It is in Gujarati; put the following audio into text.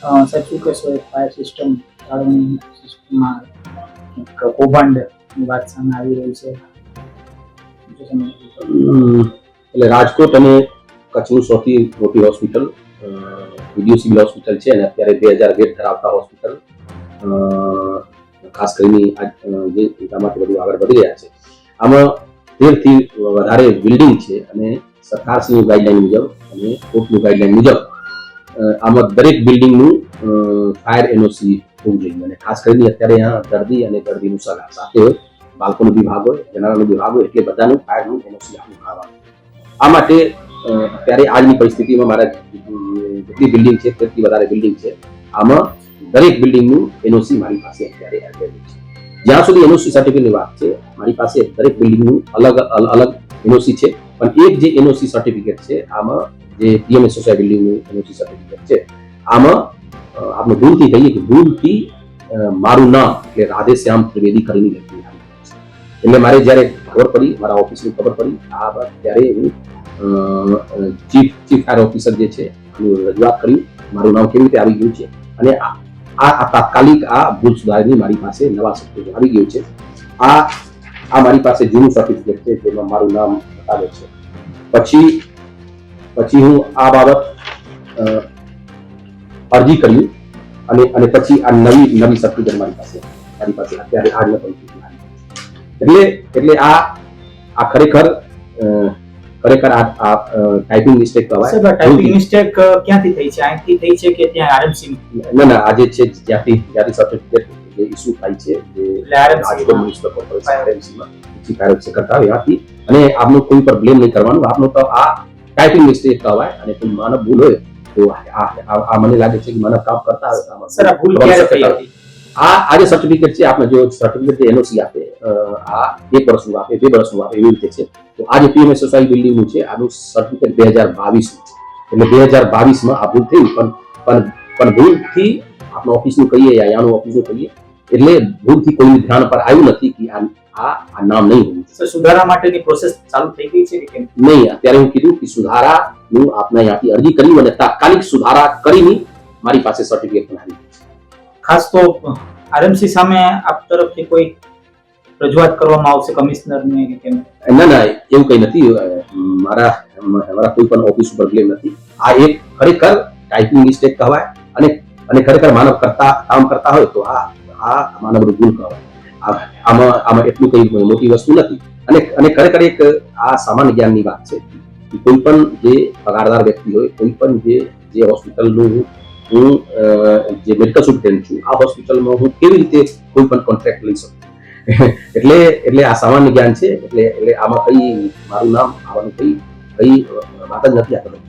સાહેબ કહેશો ફાયર સિસ્ટમ સિસ્ટમમાં કૌભાંડની વાત સામે આવી રહી છે. એટલે રાજકોટ અને કચ્છનું સૌથી મોટી હોસ્પિટલ વીડિયો સિવિલ હોસ્પિટલ છે અને અત્યારે બે હજાર બેડ ધરાવતા હોસ્પિટલ ખાસ કરીને જે એનામાંથી બધું આગળ વધી રહ્યા છે. આમાં તેરથી વધારે બિલ્ડિંગ છે અને સરકારશ્રીની ગાઈડલાઈન મુજબ અને કોર્ટની ગાઈડલાઈન મુજબ આમાં દરેક બિલ્ડિંગનું ફાયર એનઓસી હોવું જોઈએ. અને ખાસ કરીને અત્યારે અહીંયા દર્દી અને દર્દીનું સલાહ સાથે હોય બાળકોનો વિભાગ હોય જનરલનો વિભાગ હોય, એટલે બધાનું ફાયરનું એનઓસી આપવું આ માટે અત્યારે આજની પરિસ્થિતિમાં મારા જેટલી બિલ્ડિંગ છે, તેટલી વધારે બિલ્ડિંગ છે. આમાં દરેક બિલ્ડિંગનું એનઓસી મારી પાસે અત્યારે અવેલેબલ છે. જ્યાં સુધી એનઓસી સર્ટિફિકેટની વાત છે, મારી પાસે દરેક બિલ્ડિંગનું અલગ અલગ એનઓસી છે. પણ એક જે એનઓસી સર્ટિફિકેટ છે, આમાં જે પીએમએસ સોસાયટી એનઓસી સર્ટિફિકેટ છે. આમાં આપણે ભૂલથી કહીએ કે ભૂલથી મારું નામ એટલે રાધેશ્યામ ત્રિવેદી કરીને લખી એટલે મારે જ્યારે ખબર પડી, મારા ઓફિસની ખબર પડી, આ વાત ત્યારે હું ચીફ ચીફ ફાયર ઓફિસર જે છે રજૂઆત કરી, મારું નામ કેવી રીતે આવી ગયું છે અને આ તાત્કાલિક આ ભૂલ સુધારની મારી પાસે નવા સર્ટિફિકેટ આવી ગયું છે. આ આ મારી પાસે જૂનું સર્ટિફિકેટ છે, જેમાં મારું નામ બતાવે છે. પછી પછી હું આ બાબત અરજી કર્યું અને અને પછી આ નવી નવી સર્ટિફિકેટ મારી પાસે મારી પાસે અત્યારે પરિસ્થિતિ એટલે એટલે આ આ ખરેખર ખરેખર આ આ ટાઈપિંગ મિસ્ટેક કહેવાય ટાઈપિંગ મિસ્ટેક ક્યાંથી થઈ છે? અહીંથી થઈ છે કે ત્યાં આરએમસી ના ના આજે છે જ્યાંથી જ્યાંથી સર્ટિફિકેટ જે ઇસ્યુ થાય છે જે રાજકોટ મ્યુનિસિપલ કોર્પોરેશન RMC માં. ચીફ ઓફિસર કરતા હોય ત્યાંથી અને આપનું કોઈ પર બ્લેમ નહીં કરવાનું. આપનું તો આ ટાઈપિંગ મિસ્ટેક કહેવાય અને કોઈ માનવ ભૂલ હોય તો આ મને લાગે છે કે માનવ કામ કરતા આ ભૂલ ક્યારે થઈ હતી આ જે સર્ટિફિકેટ છે આપણે જો સર્ટિફિકેટ એનઓસી આપે આ એક વર્ષનું આપે બે વર્ષનું આપે એવી રીતે છે તો આ જે પીએમએ સોસાયટી બિલ્ડિંગનું છે આનું સર્ટિફિકેટ બે હજાર બાવીસનું છે એટલે બે હજાર બાવીસમાં આ ભૂલ થઈ પણ પણ પણ ભૂલથી આપણે ઓફિસનું કહીએ યાનું ઓફિસનું કહીએ એટલે ભૂલથી કોઈ ધ્યાન પર આવ્યું નથી કે આ આ આ નામ નહીં હોવું જોઈએ. સુધારા માટેની પ્રોસેસ ચાલુ થઈ ગઈ છે કે કેમ? નહીં અત્યારે હું કીધું કે સુધારાનું આપણે અહીંયાથી અરજી કરી અને તાત્કાલિક સુધારા કરીને મારી પાસે સર્ટિફિકેટ પણ આવી ગયું છે. ખાસ તો આરએમસી સામે આપ તરફથી કોઈ રજૂઆત કરવામાં આવશે કમિશનરને કે કેમ? ના ના એવું કઈ નથી. મારા મારા કોઈ પણ ઓફિસ ઉપર બ્લેમ નથી. આ એક ખરેખર ટાઈપિંગ મિસ્ટેક કહેવાય અને અને ખરેખર માનવ કરતા કામ કરતા હોય તો આ આ માનવ ભૂલ કહેવાય. આમાં આમાં એટલું કઈ મોટી વસ્તુ નથી. અને અને ખરેખર એક આ સામાન્ય જ્ઞાનની વાત છે કે કોઈ પણ જે પગારદાર વ્યક્તિ હોય, કોઈ પણ જે જે હોસ્પિટલનું હું જે મેડિકલ સ્ટુડન્ટ છું, આ હોસ્પિટલમાં હું કેવી રીતે કોઈ પણ કોન્ટ્રાક્ટ લઈ શકું? એટલે એટલે આ સામાન્ય જ્ઞાન છે, એટલે એટલે આમાં કઈ મારું નામ આવવાનું કઈ કઈ વાત જ નથી આપેલું.